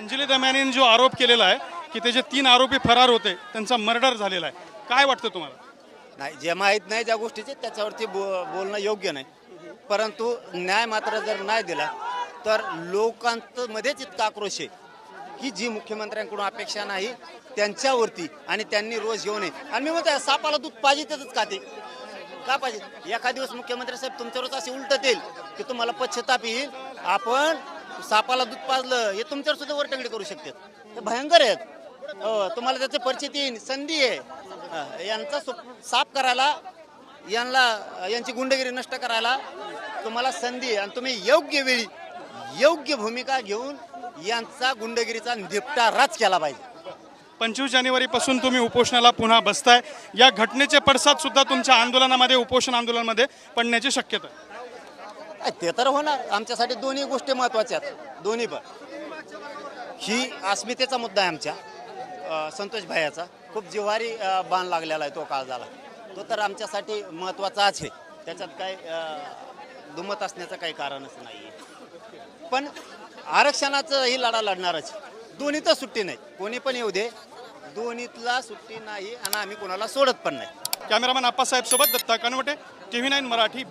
अंजली दरम्यानीने जो आरोप केलेला आहे की त्याचे तीन आरोपी फरार होते त्यांचा मर्डर झालेला आहे. काय वाटतं तुम्हाला? नाही जे माहीत नाही ज्या गोष्टीचे त्याच्यावरती बो बोलणं योग्य नाही. परंतु न्याय मात्र जर नाही दिला तर लोकांमध्येच इतका आक्रोश आहे. ही जी मुख्यमंत्र्यांकडून अपेक्षा नाही त्यांच्यावरती आणि त्यांनी रोज येऊ नये. आणि मी म्हणतो सापाला दूध पाहिजे त्याच का ते? का पाहिजे? एखाद दिवस मुख्यमंत्री साहेब तुमच्यावरच असे उलटत येईल की तुम्हाला पश्चताप येईल आपण सापाला दूध पाजलं हे तुमच्यावर सुद्धा वरटंगडी करू शकतात. हे भयंकर आहेत. हो तुम्हाला त्याचे परिचित येईल संधी आहे. हा, यांचा साफ करायला यांना यांची गुंडगिरी नष्ट करायला तुम्हाला संधी आहे. आणि तुम्ही योग्य वेळी योग्य भूमिका घेऊन यांचा गुंडगिरीचा निपटाराच केला पाहिजे. पंचवीस जानेवारीपासून तुम्ही उपोषणाला पुन्हा बसताय. या घटनेचे पडसाद सुद्धा तुमच्या आंदोलनामध्ये उपोषण आंदोलनामध्ये पडण्याची शक्यता आहे. ते तर होणार. आमच्यासाठी दोन्ही गोष्टी महत्त्वाच्या आहेत. दोन्ही पण. ही अस्मितेचा मुद्दा आहे आमच्या. संतोष भायाचा खूप जिव्हारी बाण लागलेला आहे तो काळ झाला. तो तर आमच्यासाठी महत्वाचाच आहे. त्याच्यात काय दुमत असण्याचं काही कारणच नाही आहे पण आरक्षणाचं ही लढा लढणारच. दोन्ही तर सुट्टी नाही कोणी पण येऊ दे. दोन्हीतला सुट्टी नाही आणि आम्ही कोणाला सोडत पण नाही. कॅमेरामॅन आप्पासाहेब सोबत Datta Kanwate T V nine Marathi